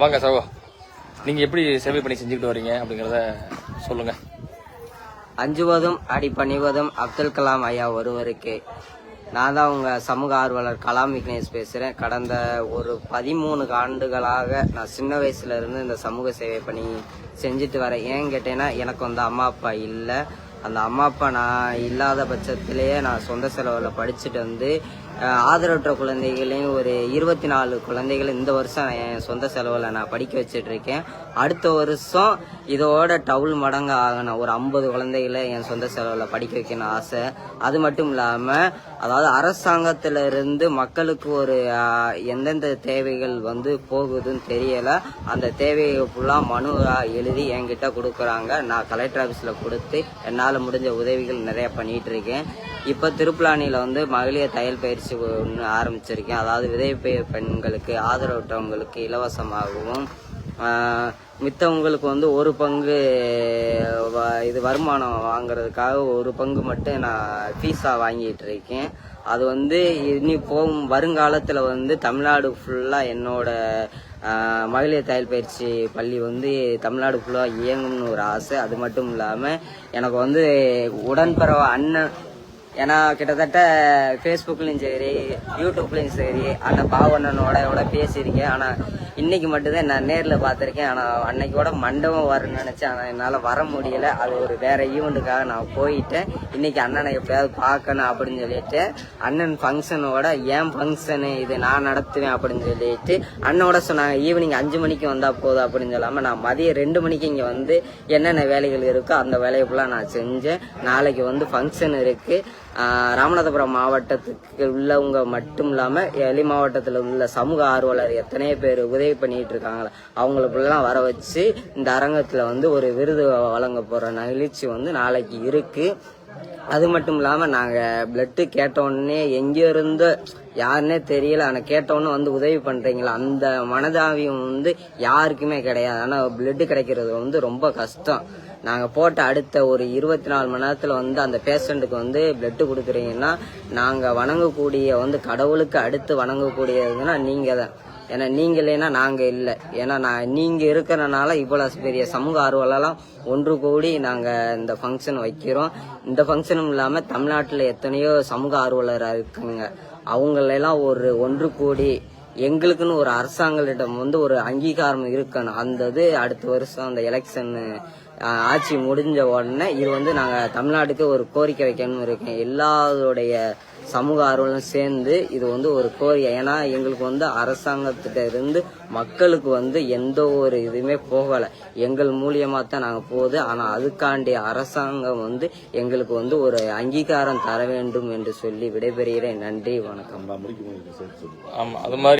வாங்க சகோ. நீங்க எப்படி சேவை பண்ணி செஞ்சுக்கிட்டு வரீங்க அப்படிங்கறத சொல்லுங்க. அஞ்சுவதும் அடி பணிவதும் அப்துல் கலாம் ஐயா ஒருவருக்கு. நான் தான் உங்கள் சமூக ஆர்வலர் கலாம் விக்னேஷ் பேசுகிறேன் கடந்த ஒரு பதிமூணு ஆண்டுகளாக நான் சின்ன வயசுலேருந்து இந்த சமூக சேவை பணி செஞ்சுட்டு வரேன். ஏன் கேட்டேன்னா எனக்கு வந்து அம்மா அப்பா இல்லை. அந்த அம்மா அப்பா நான் இல்லாத பட்சத்திலேயே நான் சொந்த செலவில் படிச்சுட்டு வந்து ஆதரவற்ற குழந்தைகளையும் ஒரு இருபத்தி நாலு குழந்தைகளும் இந்த வருஷம் என் சொந்த செலவில் நான் படிக்க வச்சிட்ருக்கேன். அடுத்த வருஷம் இதோட டவுல் மடங்கு ஆகணும். ஒரு ஐம்பது குழந்தைகளை என் சொந்த செலவில் படிக்க வைக்கணும் ஆசை. அது மட்டும் இல்லாமல் அதாவது அரசாங்கத்திலிருந்து மக்களுக்கு ஒரு எந்தெந்த தேவைகள் வந்து போகுதுன்னு தெரியலை. அந்த தேவையை ஃபுல்லாக மனு எழுதி என்கிட்ட கொடுக்குறாங்க. நான் கலெக்டர் ஆஃபீஸில் கொடுத்து என்னால் முடிஞ்ச உதவிகள் நிறைய பண்ணிகிட்டு இருக்கேன் இப்போ திருப்புலானியில் வந்து மகளிர் தையல் பயிற்சி ஒன்று ஆரம்பிச்சிருக்கேன். அதாவது விதை பெ- பெண்களுக்கு ஆதரவற்றவங்களுக்கு இலவசமாகவும் மித்தவங்களுக்கு வந்து ஒரு பங்கு வ- இது வருமானம் வாங்குறதுக்காக ஒரு பங்கு மட்டும் நான் ஃபீஸாக வாங்கிட்டு இருக்கேன் அது வந்து இனி போகும் வருங்காலத்தில் வந்து தமிழ்நாடு ஃபுல்லாக என்னோட மகளிர் தையல் பயிற்சி பள்ளி வந்து தமிழ்நாடு ஃபுல்லாக இயங்கும்னு ஒரு ஆசை. அது மட்டும் இல்லாமல் எனக்கு வந்து உடன்பிறவ அண்ணன் ஏன்னா கிட்டத்தட்ட ஃபேஸ்புக்லேயும் சரி யூடியூப்லேயும் சரி அந்த பாவண்ணனோட பேசியிருக்கேன். ஆனால் இன்னைக்கு மட்டும்தான் நான் நேரில் பார்த்துருக்கேன். ஆனால் அன்னைக்கோட மண்டபம் வரும்னு நினச்சேன். ஆனால் என்னால் வர முடியல. அது ஒரு வேற ஈவெண்ட்டுக்காக நான் போயிட்டேன். இன்னைக்கு அண்ணனை எப்படியாவது பார்க்கணும் அப்படின்னு சொல்லிட்டு அண்ணன் ஃபங்க்ஷனோட ஏன் ஃபங்க்ஷனு இது நான் நடத்துவேன் அப்படின்னு சொல்லிட்டு அண்ணனோட சொன்னாங்க ஈவினிங் அஞ்சு மணிக்கு வந்தால் போதும் அப்படின்னு சொல்லாமல் நான் மதியம் ரெண்டு மணிக்கு இங்கே வந்து என்னென்ன வேலைகள் இருக்கோ அந்த வேலையை ஃபுல்லாக நான் செஞ்சேன். நாளைக்கு வந்து ஃபங்க்ஷன் இருக்குது ராமநாதபுரம் மாவட்டத்துக்கு உள்ளவங்க மட்டும் இல்லாமல் வெளி மாவட்டத்தில் உள்ள சமூக ஆர்வலர் எத்தனையோ பேர் உதவி பண்ணிட்டு இருக்காங்களே அவங்களுக்குலாம் வர வச்சு இந்த அரங்கத்தில் வந்து ஒரு விருது வழங்க போகிற நிகழ்ச்சி வந்து நாளைக்கு இருக்குது அது மட்டும் இல்லாமல் நாங்கள் பிளட்டு கேட்டோடனே எங்கேருந்து யாருன்னே தெரியல. ஆனால் கேட்டோன்னே வந்து உதவி பண்ணுறீங்களா அந்த மனதாவியம் வந்து யாருக்குமே கிடையாது. ஆனால் பிளட்டு கிடைக்கிறது வந்து ரொம்ப கஷ்டம். நாங்கள் போட்ட அடுத்த ஒரு இருபத்தி நாலு மணி நேரத்தில் வந்து அந்த பேஷண்ட்டுக்கு வந்து பிளட்டு கொடுக்குறீங்கன்னா நாங்கள் வணங்கக்கூடிய வந்து கடவுளுக்கு அடுத்து வணங்கக்கூடியதுன்னா நீங்கள் தான் ஏன்னா நீங்க இல்லைன்னா நாங்க இல்லை. ஏன்னா நான் நீங்க இருக்கிறனால இவ்வளவு பெரிய சமூக ஆர்வலெல்லாம் ஒன்று கூடி நாங்க இந்த ஃபங்க்ஷன் வைக்கிறோம். இந்த ஃபங்க்ஷனும் இல்லாம தமிழ்நாட்டில் எத்தனையோ சமூக ஆர்வலராக இருக்குங்க. அவங்களெல்லாம் ஒரு ஒன்று கூடி எங்களுக்குன்னு ஒரு அரசாங்கத்திடம் வந்து ஒரு அங்கீகாரம் இருக்கணும். அந்த இது அடுத்த வருஷம் அந்த எலெக்ஷன்னு ஆட்சி முடிஞ்ச உடனே இது வந்து நாங்கள் தமிழ்நாட்டுக்கு ஒரு கோரிக்கை வைக்கணும்னு இருக்கேன். எல்லாருடைய சமூக ஆர்வலும் சேர்ந்து இது வந்து ஒரு கோரிக்கை. ஏன்னா எங்களுக்கு வந்து அரசாங்கத்திட்ட இருந்து மக்களுக்கு வந்து எந்த ஒரு இதுவுமே போகலை. எங்கள் மூலியமா தான் நாங்கள் போகுது. ஆனால் அதுக்காண்டி அரசாங்கம் வந்து எங்களுக்கு வந்து ஒரு அங்கீகாரம் தர வேண்டும் என்று சொல்லி விடைபெறுகிறேன். நன்றி வணக்கம். ஆமா அது மாதிரி